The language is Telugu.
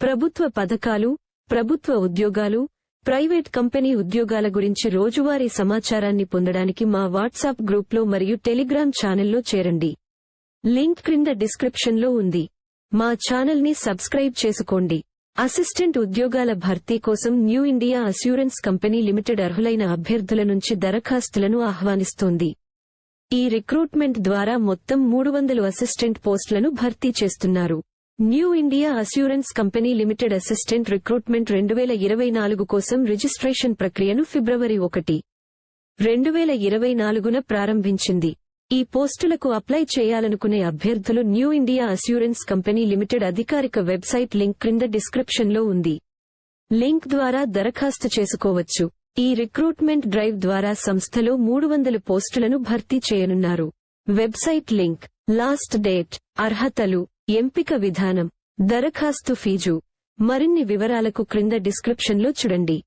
ప్రభుత్వ పథకాలు ప్రభుత్వ ఉద్యోగాలు ప్రైవేట్ కంపెనీ ఉద్యోగాల గురించి రోజువారీ సమాచారాన్ని పొందడానికి మా వాట్సాప్ గ్రూప్లో మరియు టెలిగ్రామ్ ఛానల్లో చేరండి. లింక్ క్రింద డిస్క్రిప్షన్లో ఉంది. మా ఛానల్ని సబ్స్క్రైబ్ చేసుకోండి. అసిస్టెంట్ ఉద్యోగాల భర్తీ కోసం new India assurance company limited అర్హులైన అభ్యర్థుల నుంచి దరఖాస్తులను ఆహ్వానిస్తోంది. ఈ రిక్రూట్మెంట్ ద్వారా మొత్తం మూడు వందలు అసిస్టెంట్ పోస్టులను భర్తీ చేస్తున్నారు. New India assurance company limited assistant recruitment రెండు వేల ఇరవై నాలుగు కోసం రిజిస్ట్రేషన్ ప్రక్రియను ఫిబ్రవరి ఒకటి. రెండు వేల ఇరవై నాలుగున ప్రారంభించింది. ఈ పోస్టులకు అప్లై చేయాలనుకునే అభ్యర్థులు new India assurance company limited అధికారిక వెబ్సైట్ లింక్ క్రింద డిస్క్రిప్షన్లో ఉంది. లింక్ ద్వారా దరఖాస్తు చేసుకోవచ్చు. ఈ రిక్రూట్మెంట్ డ్రైవ్ ద్వారా సంస్థలో మూడు వందల పోస్టులను భర్తీ చేయనున్నారు. Website link. Last date. అర్హతలు. ఎంపిక విధానం దరఖాస్తు ఫీజు. మరిన్ని వివరాలకు క్రింద డిస్క్రిప్షన్లో చూడండి.